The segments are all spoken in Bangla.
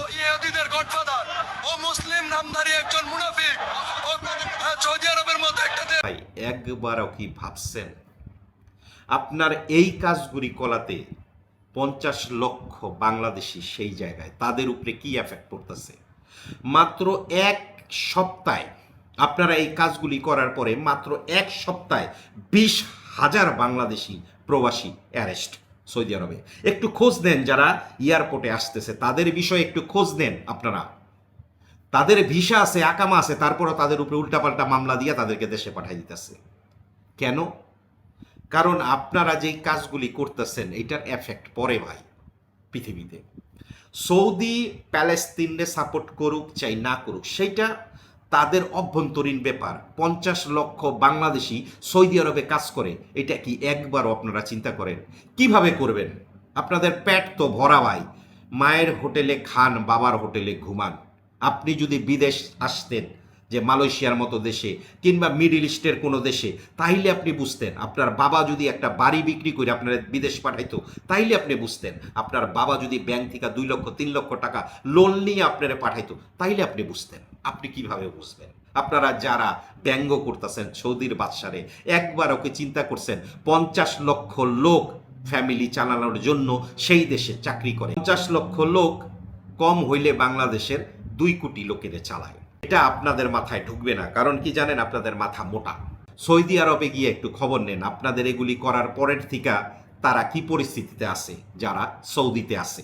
ও ইহুদিদের গডফাদার, ও মুসলিম নামধারী একজন মুনাফিক। সৌদি আরবের মতো একটা ভাই, একবারও কি ভাবছেন? আপনার এই কাজগুলি কলাতে পঞ্চাশ লক্ষ বাংলাদেশি সেই জায়গায়, তাদের উপরে কি এফেক্ট পড়তেছে? মাত্র এক সপ্তাহে, আপনারা এই কাজগুলি করার পরে মাত্র এক সপ্তাহে বিশ হাজার বাংলাদেশি প্রবাসী অ্যারেস্ট সৌদি আরবে। একটু খোঁজ নেন যারা এয়ারপোর্টে আসতেছে, তাদের বিষয়ে একটু খোঁজ নেন আপনারা। তাদের ভিসা আছে আকামা আছে, তারপরও তাদের উপরে উল্টাপাল্টা মামলা দিয়ে তাদেরকে দেশে পাঠাই দিতেছে। কেন? কারণ আপনারা যেই কাজগুলি করতেছেন, এটার এফেক্ট পরে ভাই, পৃথিবীতে। সৌদি প্যালেস্তিনে সাপোর্ট করুক চাই না করুক, সেইটা তাদের অভ্যন্তরীণ ব্যাপার। পঞ্চাশ লক্ষ বাংলাদেশি সৌদি আরবে কাজ করে, এটা কি একবারও আপনারা চিন্তা করেন? কীভাবে করবেন? আপনাদের পেট তো ভরা ভাই। মায়ের হোটেলে খান, বাবার হোটেলে ঘুমান। আপনি যদি বিদেশ আসতেন যে মালয়েশিয়ার মতো দেশে কিংবা মিডিল ইস্টের কোনো দেশে, তাইলে আপনি বুঝতেন, আপনার বাবা যদি একটা বাড়ি বিক্রি করে আপনার বিদেশ পাঠাইতো, তাইলে আপনি বুঝতেন, আপনার বাবা যদি ব্যাংক থেকে দুই লক্ষ, তিন লক্ষ টাকা লোন নিয়ে আপনারা পাঠাইতো, তাইলে আপনি বুঝতেন। আপনি কীভাবে বুঝবেন? আপনারা যারা ব্যঙ্গ করতেছেন সৌদির বাদশারে, একবার ওকে চিন্তা করছেন, পঞ্চাশ লক্ষ লোক ফ্যামিলি চালানোর জন্য সেই দেশে চাকরি করে। পঞ্চাশ লক্ষ লোক কম হইলে বাংলাদেশের দুই কোটি লোকেরে চালায়। এটা আপনাদের মাথায় ঢুকবে না, কারণ কি জানেন আপনাদের মাথা মোটা। সৌদি আরবে গিয়ে একটু খবর নেন, আপনাদের এগুলি করার পরের থেকে তারা কি পরিস্থিতিতে আছে, যারা সৌদিতে আছে।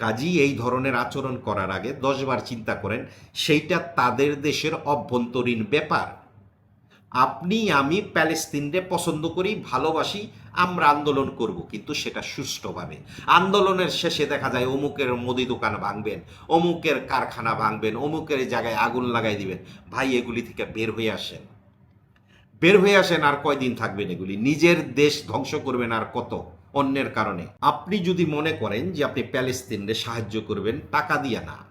কাজী, এই ধরনের আচরণ করার আগে দশবার চিন্তা করেন, সেইটা তাদের দেশের অভ্যন্তরীণ ব্যাপার। আপনি, আমি প্যালেস্তিনরে পছন্দ করি, ভালোবাসি, আমরা আন্দোলন করব। কিন্তু সেটা সুষ্ঠুভাবে। আন্দোলনের শেষে দেখা যায় অমুকের মুদি দোকান ভাঙবেন, অমুকের কারখানা ভাঙবেন, অমুকের জায়গায় আগুন লাগাই দিবেন। ভাই, এগুলি থেকে বের হয়ে আসেন। বের হয়ে আসেন আর কয়দিন থাকবেন এগুলি? নিজের দেশ ধ্বংস করবেন আর কত? অন্যের কারণে। আপনি যদি মনে করেন যে আপনি প্যালেস্তিনরে সাহায্য করবেন, টাকা দিয়া না।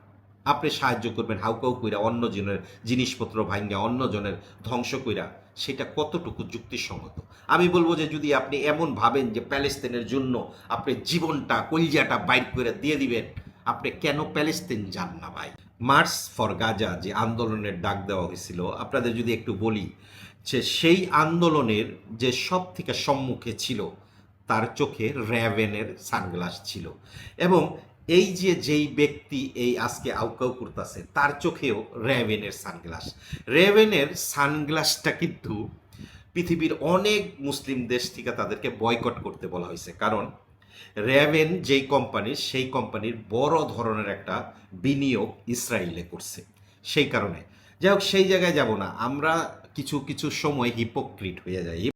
আপনি সাহায্য করবেন হাউকাউ কইরা অন্যজনের জিনিসপত্র ভাঙ্গা অন্যজনের ধ্বংস কইরা, সেটা কতটুকু যুক্তিসঙ্গত? আমি বলব যে যদি আপনি এমন ভাবেন যে প্যালেস্তিনের জন্য আপনি জীবনটা, কলজাটা বাইর করে দিয়ে দিবেন, আপনি কেন প্যালেস্তিন যান না ভাই? মার্চ ফর গাজা যে আন্দোলনের ডাক দেওয়া হয়েছিল, আপনাদের যদি একটু বলি, যে সেই আন্দোলনের যে সব থেকে সম্মুখে ছিল, তার চোখে র্যাভেনের সানগ্লাস ছিল। এবং এই যে যেই ব্যক্তি এই আজকে আউকাউ করতেছে, তার চোখেও র্যাভেনের সানগ্লাস। রেভেনের সানগ্লাসটা কিন্তু পৃথিবীর অনেক মুসলিম দেশ থেকে তাদেরকে বয়কট করতে বলা হয়েছে। কারণ রেভেন যেই কোম্পানির সেই কোম্পানির বড় ধরনের একটা বিনিয়োগ ইসরায়েলে করছে। সেই কারণে। যাই হোক, সেই জায়গায় যাব না। আমরা কিছু কিছু সময় হিপোক্রিট হয়ে যাই।